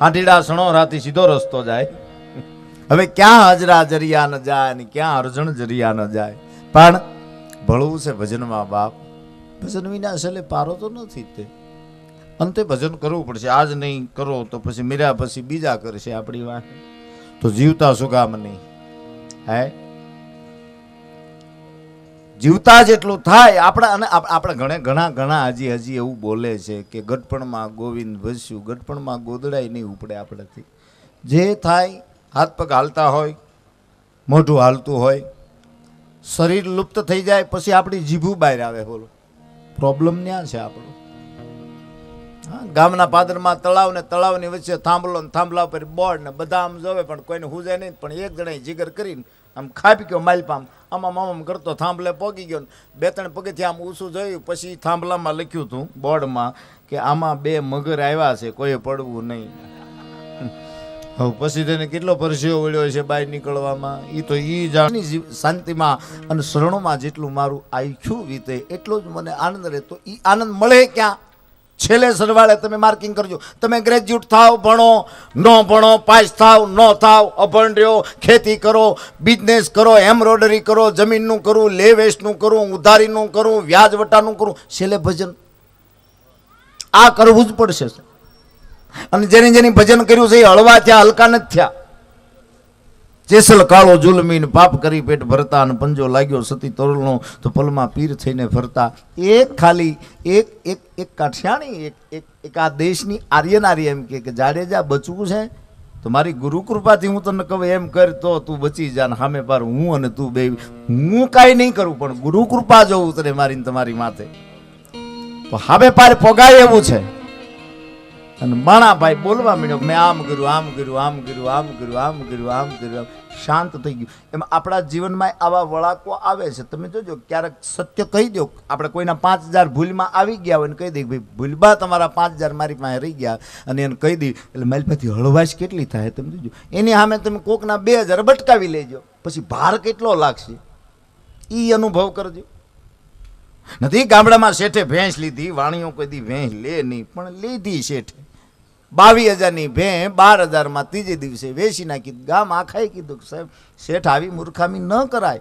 હાંટીડા સણો, રાતી સીધો રસ્તો જાય. હવે ક્યાં હજરા જરિયા ન જાય ને ક્યાં અર્જણ જરિયા ન જાય? પણ ભળવું છે ભજનમાં બાપ. ભજન વિના છેલ્લે પારો તો નથી તે. અંતે ભજન કરવું પડશે. આજ નહીં કરો તો પછી મીરા પછી બીજા કરશે આપણી વાત તો જીવતા કામ નહીં. હે? જીવતા જેટલું થાય, આપણા અને આપ- આપણા ઘણે, ઘણા ઘણા હજી હજી એવું બોલે છે કે ગઢપણમાં ગોવિંદ વસ્યું ગઢપણમાં ગોદડાય નહીં ઉપડે આપણાથી. જે થાય, હાથ પગ હાલતા હોય, મોઢું હાલતું હોય, શરીર લુપ્ત થઈ જાય, પછી આપણી જીભું બહાર આવે બોલો. પ્રોબ્લેમ ક્યાં છે આપણો? ગામના પાદરમાં તળાવ ને તળાવની વચ્ચે થાંભલો ને થાંભલા પર બોર્ડ ને બધા આમ જોવે, પણ કોઈને હુજે નહીં, પણ એક જણાએ જીગર કરીને આમ ખાપી ગયો માલપામ આમાં મામા કરતો થાંભલે પોગી ગયો બે ત્રણ પગથી આમ ઊંચું જોયું, પછી થાંભલામાં લખ્યું હતું બોર્ડમાં કે આમાં બે મગર આવ્યા છે કોઈએ પડવું નહીં. હવે પછી તેને કેટલો પરસ્યો વળ્યો છે બહાર નીકળવામાં? એ તો એ જાણની શાંતિમાં અને શરણોમાં જેટલું મારું આયુષ્યું વીતે, એટલો જ મને આનંદ રહેતો. એ આનંદ મળે ક્યાં? છેલ્લે સરવાળે તમે માર્કિંગ કરજો. તમે ગ્રેજ્યુએટ થાવ, ભણો, ન ભણો, પાસ થાવ, ન થાવ, અભણ રહ્યો, ખેતી કરો, બિઝનેસ કરો, એમ્બ્રોઇડરી કરો, જમીનનું કરું, લે વેસ્ટનું કરું, ઉધારીનું કરું વ્યાજવટાનું કરું, છેલ્લે ભજન. આ કરવું જ પડશે અને જેની જેની ભજન કર્યું છે એ હળવા થયા, હલકા નથી થયા. જેસલ કાળો જુલમીન પાપ કરી પેટ ભરતા અને પંજો લાગ્યો સતી તરુણનો તો પલમાં પીર થઈને ફરતા. એક ખાલી, એક એક એક કાઠિયાણી, એક એક એક આ દેશની આર્ય એમ કે જાડેજા બચવું છે? તો મારી ગુરુકૃપાથી હું તને કહું, એમ કર તો તું બચી જા સામે પાર હું અને તું બે, હું કાંઈ નહીં કરું, પણ ગુરુકૃપા જોઉં તને મારીને તમારી માથે. તો હવે પાર પોગાય એવું છે. અને માણાભાઈ બોલવા માંડ્યો, મેં આમ કર્યું આમ કર્યું આમ કર્યું આમ કર્યું આમ કર્યું આમ કર્યું. શાંત થઈ ગયું. એમ આપણા જીવનમાં આવા વળાકો આવે છે. તમે જોજો, ક્યારેક સત્ય કહી દો, આપણે કોઈના પાંચ હજાર ભૂલમાં આવી ગયા હોય કહી દઈએ ભાઈ ભૂલબા તમારા પાંચ હજાર મારી પાસે રહી ગયા અને એને કહી દઈ એટલે મારી પાસેથી હળવાશ કેટલી થાય તમે જોજો. એની સામે તમે કોકના બે હજાર ભટકાવી લેજો. પછી ભાર કેટલો લાગશે? એ અનુભવ કરજો. નથી ગામડામાં શેઠે ભેંસ લીધી, વાણીઓ કોઈ દી ભેંસ લે નહીં, પણ લીધી શેઠે. બાવીસ હજારની ભેં બાર હજારમાં ત્રીજે દિવસે વેચી નાખી. ગામ આખાએ કીધું સાહેબ, શેઠ, આવી મૂર્ખામી ન કરાય.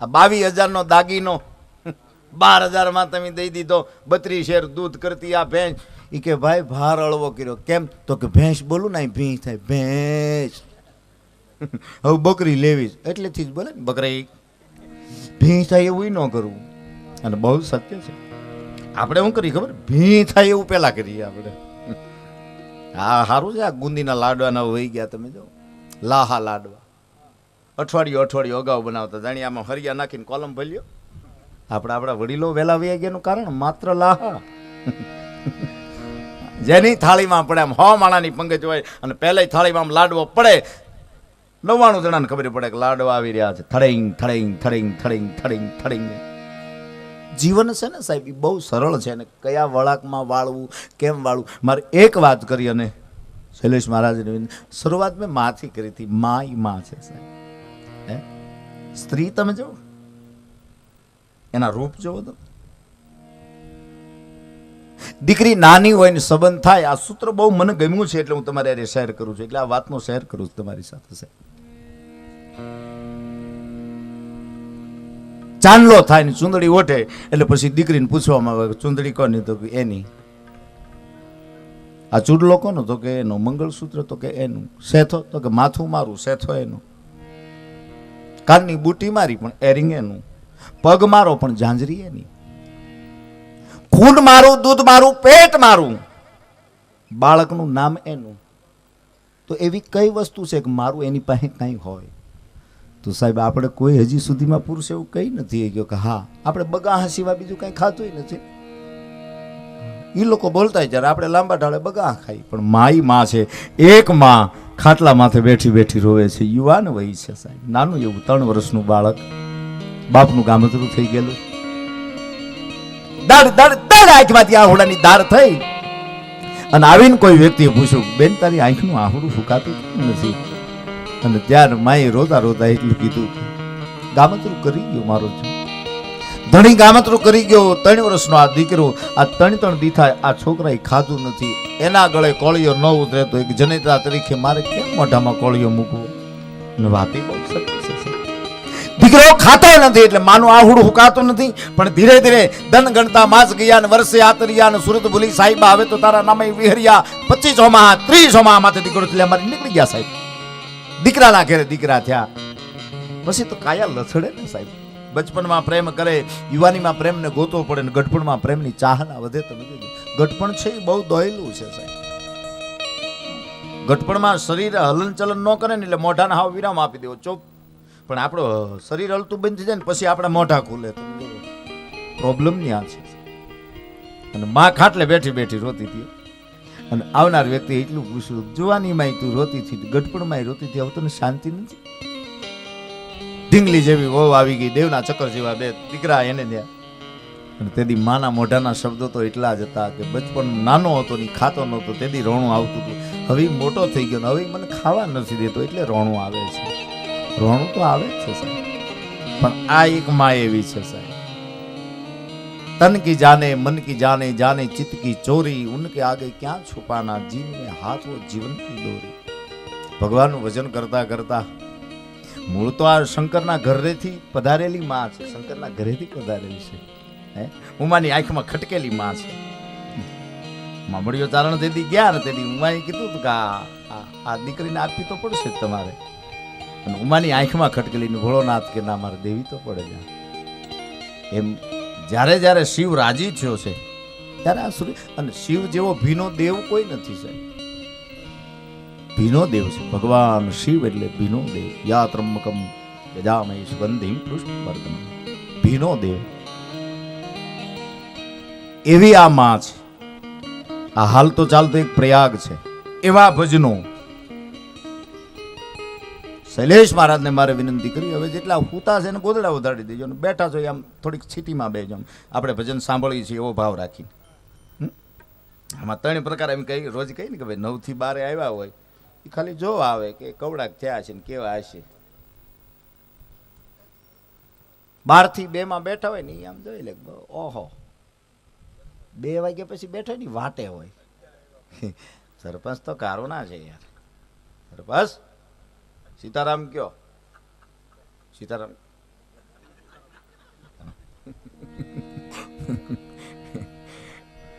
આ બાવીસ હજારનો દાગીનો બાર હજારમાં તમે દઈ દીધો. બત્રીસ શેર દૂધ કરતી આ ભેંસ. એ કે, ભાઈ, ભાર અળવો કર્યો. કેમ? તો કે, ભેંસ બોલું ને ભીંસ થાય, ભેંસ. હવે બકરી લેવી એટલેથી જ બોલે ને બકરી. ભીંસ થાય એવું ન કરવું. અને બહુ સત્ય છે. આપણે શું કરીએ ખબર? ભીં થાય એવું પહેલા કરીએ આપણે. હા સારું છે આ ગુંદીના લાડવાના વહી ગયા તમે જો. લાહા લાડવા. અઠવાડિયું અઠવાડિયું અગાઉ બનાવતા. જાણી આમાં હરિયા નાખીને કોલમ ભલ્યો આપણે આપણા વડીલો વહેલા વહી ગયાનું કારણ માત્ર લાહા. જેની થાળીમાં પડે આમ હો માણાની પંગજ હોય અને પહેલા થાળીમાં આમ લાડવો પડે. નવ્વાણું જણાને ખબર પડે કે લાડવા આવી રહ્યા છે. થડિંગ થડિંગ થડિંગ થડિંગ થડિંગ થડિંગ. જીવન છે ને સાહેબ, એ બહુ સરળ છે ને કયા વળાકમાં વાળવું, કેમ વાળવું? મારે એક વાત કરી અને શૈલેષ મહારાજની શરૂઆત મેં માથી કરી હતી, મા એ મા છે સાહેબ. હે? સ્ત્રી તમે જુઓ. એના રૂપ જુઓ તો. દીકરી નાની હોય ને સંબંધ થાય, આ સૂત્ર બહુ મને ગમ્યું છે એટલે હું તમારે શેર કરું છું. એટલે આ વાતનો શેર કરું છું તમારી સાથે સાહેબ. ચાંદલો થાય ને ચૂંદડી ઓઠે એટલે પછી દીકરીને પૂછવામાં આવે ચૂંદડી કોની તો કે એની. આ ચૂડલો કોનો તો કે એનો? મંગળસૂત્ર તો કે એનું? સેથો તો કે માથું મારું સેથો એનું? કાનની બુટી મારી પણ એરિંગ એનું. પગ મારો પણ ઝાંઝરી એની. ખૂન મારું, દૂધ મારું, પેટ મારું. બાળકનું નામ એનું. તો એવી કઈ વસ્તુ છે કે મારું એની પાસે કંઈ હોય? તો સાહેબ, આપણે કોઈ હજી સુધીમાં પુરુષ એવું કહી નથી ગયો કે હા, આપણે બગાહા સિવાય બીજું કંઈ ખાતું નથી. એ લોકો બોલતા જ્યારે આપણે લાંબા ઢાળે બગાહા ખાઈ. પણ માઈ માં છે, એક માં ખાટલા માથે બેઠી બેઠી રોવે છે. યુવાન વય છે સાહેબ, નાનું એવું, ત્રણ વર્ષનું બાળક. બાપનું ગામતરું થઈ ગયેલું. દાડ દાડ દાડ આંખમાંથી આહુડાની ધાર થઈ. અને આવીને કોઈ વ્યક્તિએ પૂછ્યું, બેન, તારી આંખનું આહુડું ફૂકાતું નથી? અને ત્યાર માએ રોતા રોતા એટલું કીધું ગામતરું કરી ગયો મારો છે ધણી ગામતરું કરી ગયો, ત્રણ વર્ષનો આ દીકરો, આ ત્રણ ત્રણ દીથા આ છોકરાએ ખાધું નથી. એના ગળે કોળિયો ન ઉતરે તો એક જનેતા તરીકે મારે કેમ મોઢામાં કોળિયો મૂકવો? અને વાતે બહુ સત્ય છે દીકરો ખાતો નથી એટલે માનું આહુડ હુકાતું નથી. પણ ધીરે ધીરે ધન ગણતા માસ ગયા ને વર્ષે આતરિયા ને સુરત ભૂલી સાહેબ આવે તો તારા નામે વિહરિયા. પચીસોમાં ત્રીસોમાં માથે દીકરો એટલે અમારે નીકળી ગયા સાહેબ. દીકરાના ઘરે દીકરા થયા. પછી તો કાયા લથડે ને સાહેબ. બચપનમાં પ્રેમ કરે, યુવાનીમાં પ્રેમને ગોતવો પડે ને ગઢપણમાં પ્રેમની ચાહના વધે તમે ગઢપણ છે એ બહુ દોયેલું છે સાહેબ. ગઢપણમાં શરીર હલનચલન ન કરે ને એટલે મોઢાને હાવ વિરામ આપી દેવો, ચોપ. પણ આપણો શરીર હલતું બંધ થઈ જાય ને પછી આપણા મોઢા ખુલે પ્રોબ્લેમ ત્યાં છે. અને માં ખાટલે બેઠી બેઠી રોતી હતી. અને આવનાર વ્યક્તિ એટલું પૂછ્યું જુવાનીમાં તું રોતી થી ગઢપણમાં રોતી થી તને શાંતિ નથી? ઢીંગલી જેવી વહુ આવી ગઈ, દેવના ચક્કર જેવા બે દીકરા એને ત્યાં. અને તેદી માના મોઢાના શબ્દો તો એટલા જ હતા કે બચપણ નાનો હતો ને ખાતો નહોતો, તેદી રોણું આવતું હતું. હવે મોટો થઈ ગયો હવે મને ખાવા નથી દેતો, એટલે રોણું આવે છે. રોણું તો આવે જ છે સાહેબ. પણ આ એક માં એવી છે સાહેબ. તન કી જાને મન કી જાને જાને ચિત્ત કી ચોરી ઉનકે આગે ક્યાં છુપાના જીવ में हाथ वो जीवन की દોરી ભગવાનનું ભજન કરતા કરતા મૂળ તો આ શંકરના ઘરેથી પધારેલી માં છે શંકરના ઘરેથી પધારેલી છે હે ઉમાની આંખમાં ખટકેલી માં છે મામડીઓ ચારણ તેથી ગયા ને તેથી ઉમાએ કીધું હતું કે આ આ- આ દીકરીને આપવી તો પડશે જ તમારે અને ઉમાની આંખમાં ખટકેલી ને ભોળોનાથ કે ના મારે દેવી તો પડે જ આ. એમ જ્યારે જ્યારે શિવ રાજી થયો છે, ત્યારે આ સૂર્ય અને શિવ જેવો ભીનો દેવ કોઈ નથી, સાહેબ. ભીનો દેવ છે. ભગવાન શિવ એટલે ભીનો દેવ. યા ત્રંબકમ યજામય સુગંધિમ પુષ્પવર્ધનમ. ભીનો દેવ. એવી આ માં છે. આ હાલ તો ચાલતો એક પ્રયાગ છે. એવા ભજનો શૈલેષ મહારાજને મારે વિનંતી કરી, હવે જેટલા હુતા છે એને ગોદડા વધારી દેજો અને બેઠા છો આમ થોડીક સ્થિતિમાં બેજો આપણે ભજન સાંભળીએ છીએ એવો ભાવ હમ? આમાં ત્રણ પ્રકાર એમ કહી, રોજ કહી ને કે ભાઈ નવથી બારે આવ્યા હોય એ ખાલી જો આવે કે કવડાક થયા છે ને કેવા હશે. બારથી બેમાં બેઠા હોય ને એ આમ જોઈ લે ઓહો. બે વાગ્યા પછી બેઠા ને વાટે હોય. સરપંચ તો કારો ના છે યાર. સરપંચ? સીતારામ કયો સીતારામ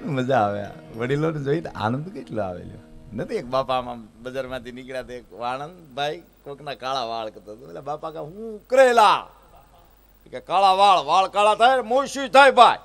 મજા આવે. વડીલોને જોઈને આનંદ કેટલો આવેલો નથી એક બાપા આમ બજારમાંથી નીકળ્યા તે વાણંદ ભાઈ કોકના કાળા વાળ કરતો એટલે બાપા કે હું કરેલા કે કાળા વાળ વાળ કાળા થાય મોસી થાય ભાઈ